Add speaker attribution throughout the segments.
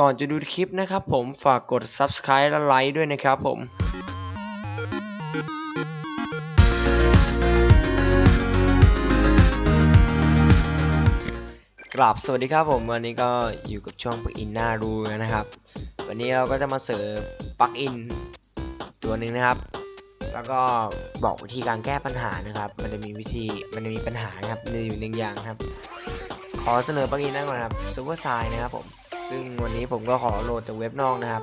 Speaker 1: ก่อนจะดูคลิปนะครับผมฝากกด subscribe และไลค์ด้วยนะครับผมกราบสวัสดีครับผมวันนี้ก็อยู่กับช่องปลั๊กอินหน้ารูนะครับ วันนี้เราก็จะมาเสิร์ฟปลั๊กอินตัวหนึ่งนะครับ แล้วก็บอกวิธีการแก้ปัญหานะครับ มันจะมีวิธีมันจะมีปัญหานะครับมีอยู่หนึ่งอย่างครับ ขอเสนอปลั๊กอินนั่นก่อนครับซูเปอร์ไซนะครับผม ซึ่งวันนี้ผมก็ขอโหลดจากเว็บนอกนะครับ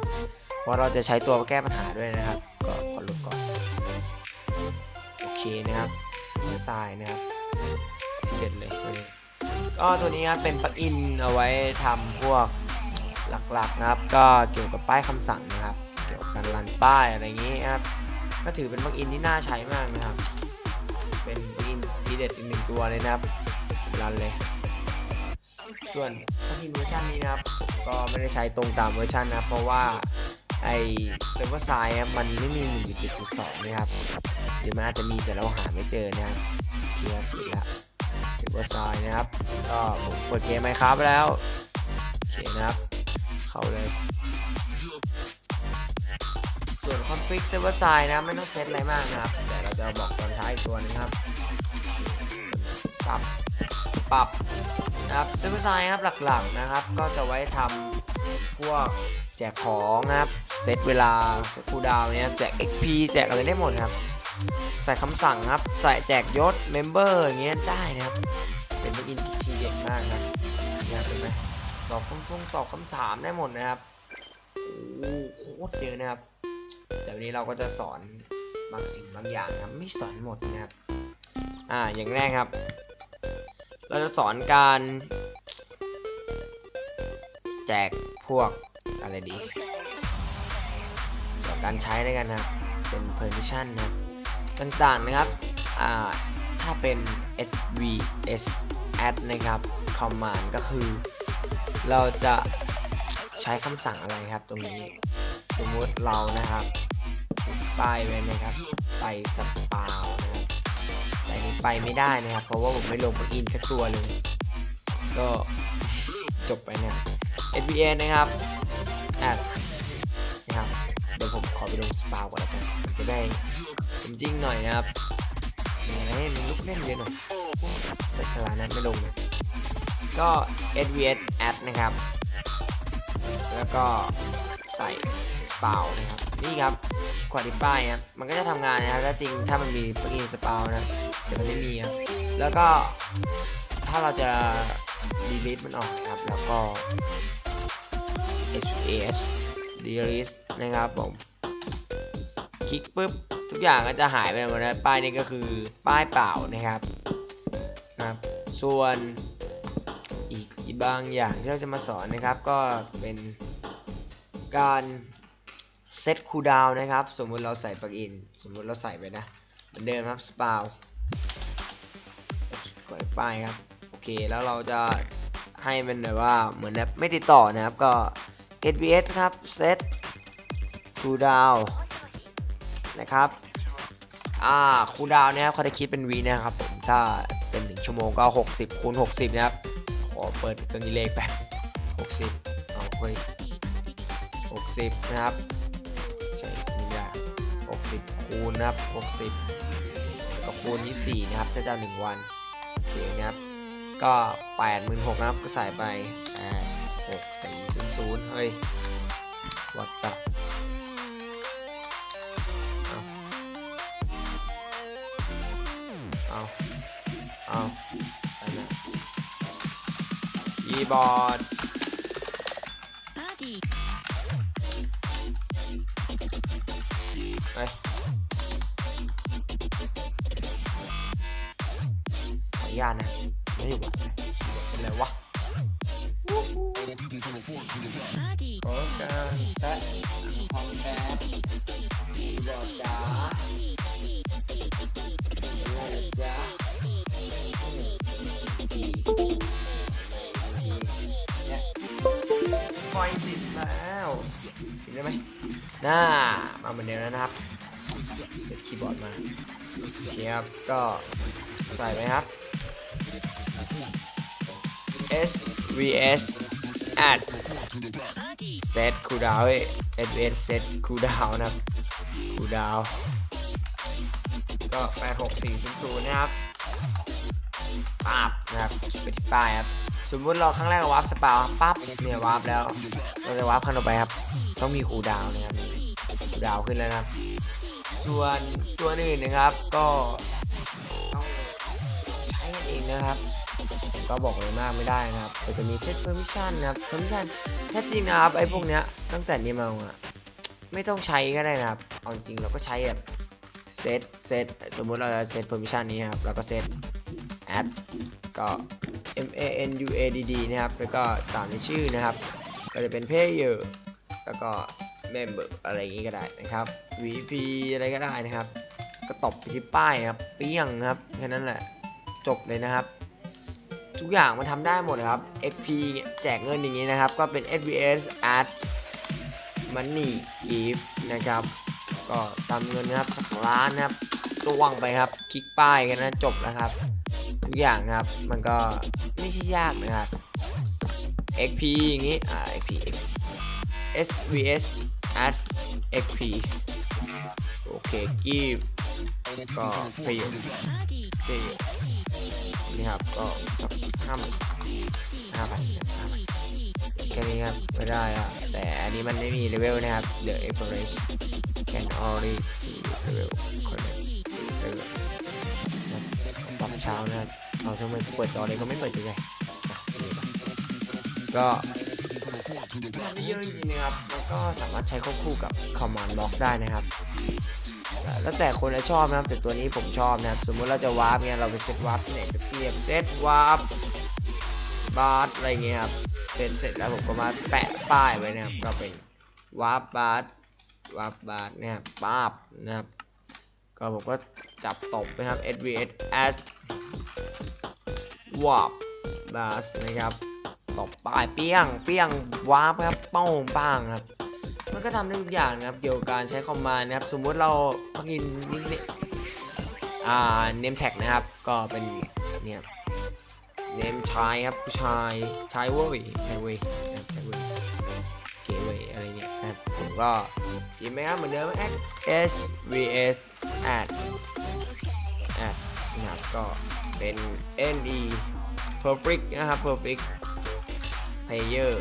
Speaker 1: เพราะเราจะใช้ตัวแก้ปัญหาด้วยนะครับ ก็ขอโหลดก่อนโอเคนะครับซูเปอร์ไซนะครับที่เด็ดเลยตัวนี้ก็ตัวนี้ครับเป็นปลั๊กอินเอาไว้ทำพวกหลักๆนะครับ ก็เกี่ยวกับป้ายคำสั่งนะครับ เกี่ยวกับการรันป้ายอะไรอย่างนี้ครับก็ถือเป็นปลั๊กอินที่น่าใช้มากนะครับ เป็นปลั๊กอินทีเด็ดอีกหนึ่งตัวเลยนะครับรันเลย ส่วนปลั๊กอินเวอร์ชันนี้นะครับ ก็ไม่ได้ใช้ตรงตามเวอร์ชันนะ เพราะว่าไอเซิร์ฟเวอร์ไซด์มันไม่มี1.7.2นะครับ หรือมันอาจจะมีแต่เราหาไม่เจอนะครับเคลียร์ผิดละเซิร์ฟเวอร์ไซด์นะครับ ก็ผมเปิดเกมไมครับแล้ว โอเคนะครับ เข้าเลย ส่วน config server side นะครับไม่ต้องเซตอะไรมากนะครับ แต่เราจะบอกตอนท้ายตัวหนึงครับ ปรับ ปรับ นะครับ server side ครับหลักๆนะครับ ก็จะไว้ทำพวกแจกของนะครับเซตเวลาเซตคูดาวเนี่ยแจก XP แจกอะไรได้หมดครับ ใส่คำสั่งครับ ใส่แจกยศ member อย่างเงี้ยได้นะครับ เป็นอินที่เด็ดมากครับเนี่ยเห็นไหมตอบคำฟงตอบคำถามได้หมดนะครับโอ้โหโคตรเยอะนะครับแต่วันนี้เราก็จะสอนบางสิ่งบางอย่างนะไม่สอนหมดนะครับ อ่าอย่างแรกครับ เราจะสอนการ แจกพวกอะไรดี สอนการใช้ด้วยกันนะครับ เป็น permission นะครับต่างๆนะครับ อ่า ถ้าเป็น svs add นะครับ command ก็คือ เราจะใช้คำสั่งอะไรครับตรงนี้ สมมุติเรานะครับติดป้ายไว้นะครับ ไปสปาว ไปไม่ได้นะครับ เพราะว่าผมไม่ลงปลั๊กอินสักตัวเลย ก็จบไปเนี่ย svs นะครับ add นะครับ เดี๋ยวผมขอไปลงสปาก่อนแล้วกันจะได้สมจริงหน่อยนะครับมีอะไรให้มันลุกเล่นเยอะหน่อยแต่สลานั้นไม่ลงนะก็ svs add นะครับ แล้วก็ใส่สปาวนะครับ นี่ครับ qualify ครับมันก็จะทำงานนะครับถ้าจริงถ้ามันมีปกินสปาวนะแต่มันไม่มีครับแล้วก็ถ้าเราจะ delete มันออกครับแล้วก็ HAS delete นะครับผม คลิกปุ๊บ ทุกอย่างก็จะหายไปหมดนะป้ายนี้ก็คือป้ายเปล่านะครับนะครับส่วนอีกบางอย่างที่เราจะมาสอนนะครับก็เป็นการ เซตคูลดาวน์นะครับ สมมุติเราใส่ปลั๊กอิน สมมุติเราใส่ไปนะเหมือนเดิมครับสปาวกดป้ายครับ โอเค แล้วเราจะให้มันแบบว่าเหมือนแบบไม่ติดต่อนะครับ ก็ SVS ครับ set cooldown นะครับอ่า cooldown เนี่ยครับเขาจะคิดเป็นวีนะครับผมถ้าเป็น 1 ชั่วโมงก็ 60คูณ60 นะครับ ขอเปิดเครื่องเลขแป๊บ60เอาเฮ้ย60 นะครับ 60 คูณนะครับ 60แล้วก็คูณ 24 นะครับถ้าจะเอา1วัน โอเคนะครับ ก็ 86,000นะครับ ก็ใส่ไป8 6 4 0 0 เฮ้ยวัดตะเอาเอาเอาอันนี้คีย์บอร์ด ญาตนะไม่อยู่ว่ะเป็นไรวะขอกาแซะคอมแบทคีย์บอร์ดจ๋าเป็นไรจ๊ะเนี่ยไฟติดแล้วเห็นได้ไหมน่ามาเหมือนเดิมแล้วนะครับเซตคีย์บอร์ดมาโอเคครับก็ใส่ไหมครับ S V S add เซตคูดาวเอ้ย advanced เซตคูดาวนะครับคูดาวก็86400นย์ศูนย์นะครับปั๊บนะครับไปที่ป้ายครับสมมุติเราครั้งแรกวาร์ปสปาปั๊บเนี่ยวาร์ปแล้วเราจะวาร์ปขั้นต่อไปครับ ต้องมีคูดาวนะครับคูดาวขึ้นแล้วนะครับ ส่วนตัวอื่นนะครับก็ นะครับก็บอกเลยมากไม่ได้นะครับแต่จะมีเซตเพอร์มิชันนะครับเพอร์มิชันแท้จริงนะครับไอ้พวกเนี้ยตั้งแต่นี้มาอะไม่ต้องใช้ก็ได้นะครับเอาจริงเราก็ใช้แบบเซตเซตสมมุติเราจะเซตเพอร์มิชันนี้ครับเราก็เซต add ก็ M A N U A D D นะครับ แล้วก็ตามในชื่อนะครับ ก็จะเป็น player แล้วก็ member อะไรอย่างงี้ก็ได้นะครับ VP อะไรก็ได้นะครับ ก็ตบไปที่ป้ายนะครับ เปี้ยงครับ แค่นั้นแหละ จบเลยนะครับ ทุกอย่างมันทำได้หมดครับ XP เนี่ยแจกเงินอย่างงี้นะครับ ก็เป็น SVS add money gift นะครับ ก็ตามเงินนะครับสักล้านนะครับก็วงไปครับ คลิกป้ายกันนะจบแล้วครับ ทุกอย่างครับมันก็ไม่ใช่ยากนะครับ XP อย่างงี้ อ่า XP SVS as XP โอเค give ก็ pay pay นี่ ครับก็สักห้าพันห้าพันห้าพันแค่นี้ครับไม่ได้ละแต่อันนี้มันไม่มีเลเวลนะครับ the average can only see level correct level ตอนเช้านะครับเราทำไมเปิดจอเลยก็ไม่เปิดใจก็ทำได้เยอะจริงๆนะครับแล้วก็สามารถใช้ควบคู่กับ command block ได้นะครับ แล้วแต่คนจะชอบนะครับแต่ตัวนี้ผมชอบนะครับสมมุติเราจะวาร์ปเนี่ยเราไปเซตวาร์ปที่ไหนสักที่เซตวาร์ปบาร์อะไรเงี้ยครับเซตเสร็จแล้วผมก็มาแปะป้ายไว้นะครับก็เป็นวาร์ปบาร์วาร์ปบาร์เนี่ยป้าบนะครับก็ผมก็จับตบนะครับ SVS as warp bus นะครับตบป้ายเปี้ยงเปี้ยงวาร์ปครับป้องป้างครับ มันก็ทำได้ทุกอย่างนะครับ เกี่ยวกับการใช้คอมมานด์นะครับ สมมุติเราพักอินนิดๆอ่า name tag นะครับ ก็เป็นเนี่ย name ชายครับผู้ชายชายเว้ยชายเว้ยนะครับชายเว้ยเก๋เว้ยอะไรเงี้ยนะครับผมก็พิมไหมครับเหมือนเดิม s vs add add นะครับก็เป็น ne perfect นะครับ perfect player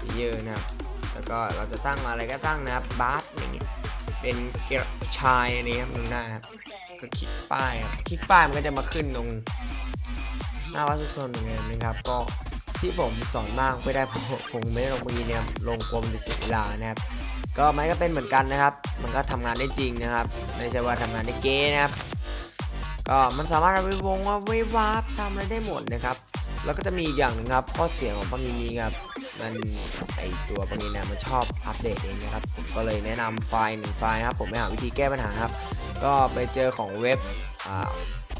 Speaker 1: player นะครับ แล้วก็เราจะตั้งมาอะไรก็ตั้งนะครับบาร์อย่างเงี้ยเป็นเกรชายอันนี้ครับตรงหน้าครับก็คลิกป้ายครับคลิกป้ายมันก็จะมาขึ้นตรงหน้าวัดสุขสนเหมือนกันนะครับ ก็ที่ผมสอนมากไม่ได้เพราะผมไม่ได้ลงมือเนี่ยลงกลมจะเสียเวลานะครับ ก็มันก็เป็นเหมือนกันนะครับ มันก็ทำงานได้จริงนะครับไม่ใช่ว่าทำงานได้เก๊นะครับ ก็มันสามารถเอาไปวงว่าไว้วาร์ปทำอะไรได้หมดนะครับ แล้วก็จะมีอีกอย่างหนึงครับ ข้อเสียของปังยินนี้ครับ มันไอตัวปังยินเนี่ยมันชอบอัปเดตเองนะครับผมก็เลยแนะนำไฟล์หนึ่งไฟล์ครับผมไปหาวิธีแก้ปัญหาครับ ก็ไปเจอของเว็บอ่า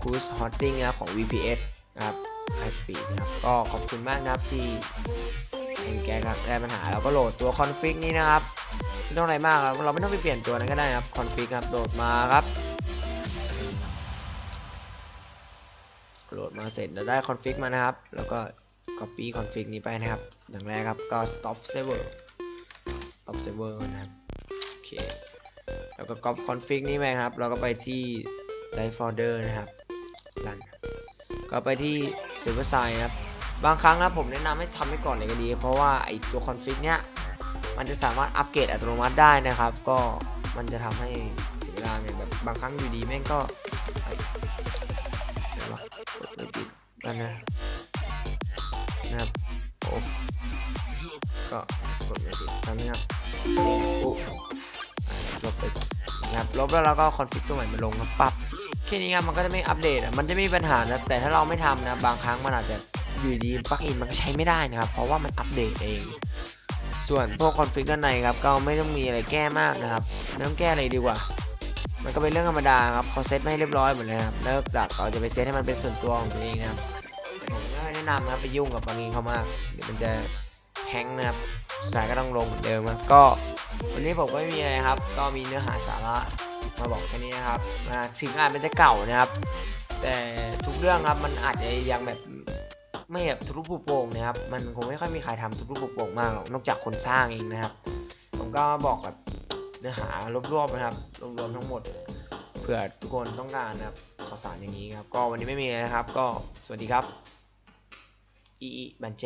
Speaker 1: Cruise Hosting นะครับของ VPS นะครับ High Speed นะครับก็ขอบคุณมากนะครับที่ให้แก้ครับแก้ปัญหาแล้วก็โหลดตัวคอนฟิกนี้นะครับไม่ต้องอะไรมากเราไม่ต้องไปเปลี่ยนตัวนั้นก็ได้นะครับคอนฟิกครับโหลดมาครับโหลดมาเสร็จแล้วได้คอนฟิกมานะครับ แล้วก็ copy คอนฟิกนี้ไปนะครับอย่างแรกครับก็ stop server stop server นะครับโอเคแล้วก็ copy คอนฟิกนี้ไปครับแล้วก็ไปที่ live folder นะครับรันก็ไปที่ server side ครับบางครั้งนะผมแนะนำให้ทำให้ก่อนเลยก็ดี เพราะว่าไอตัวคอนฟิกเนี้ยมันจะสามารถอัปเกรดอัตโนมัติได้นะครับ ก็มันจะทำให้เสียเวลาไงแบบบางครั้งอยู่ดีแม่งก็ไอ้ไหนวะกดไม่ติดนะ นะครับโอ้ก็กดไม่ติทำนะครับโอ้ลบไปนะครับลบแล้วเราก็คอนฟิกตัวใหม่มาลงครับปั๊บแค่นี้ครับมันก็จะไม่อัปเดตมันจะไม่มีปัญหานะแต่ถ้าเราไม่ทำนะบางครั้งมันอาจจะอยู่ดีปลั๊กอินมันก็ใช้ไม่ได้นะครับ เพราะว่ามันอัปเดตเอง ส่วนพวกคอนฟิกด้านในครับก็ไม่ต้องมีอะไรแก้มากนะครับไม่ต้องแก้อะไรดีกว่า มันก็เป็นเรื่องธรรมดาครับเขาเซตไม่ให้เรียบร้อยหมดเลยครับเลิกจากเราจะไปเซตให้มันเป็นส่วนตัวของตัวเองนะครับ แนะนำนะครับไปยุ่งกับบางทีเขามาก เดี๋ยวมันจะแฮงนะครับสุดท้ายก็ต้องลงเหมือนเดิมครับก็วันนี้ผมก็ไม่มีอะไรครับ ก็มีเนื้อหาสาระมาบอกแค่นี้นะครับนะถึงอาจมันจะเก่านะครับ แต่ทุกเรื่องครับมันอาจจะยังแบบไม่แบบทุบลูกโป่งนะครับ มันคงไม่ค่อยมีใครทำทุบลูกโป่งมากหรอกนอกจากคนสร้างเองนะครับ ผมก็บอกแบบเนื้อหารวบๆนะครับรวมๆทั้งหมดเผื่อทุกคนต้องการนะครับข่าวสารอย่างนี้ครับ ก็วันนี้ไม่มีอะไรนะครับ ก็สวัสดีครับ อีอีบันแจ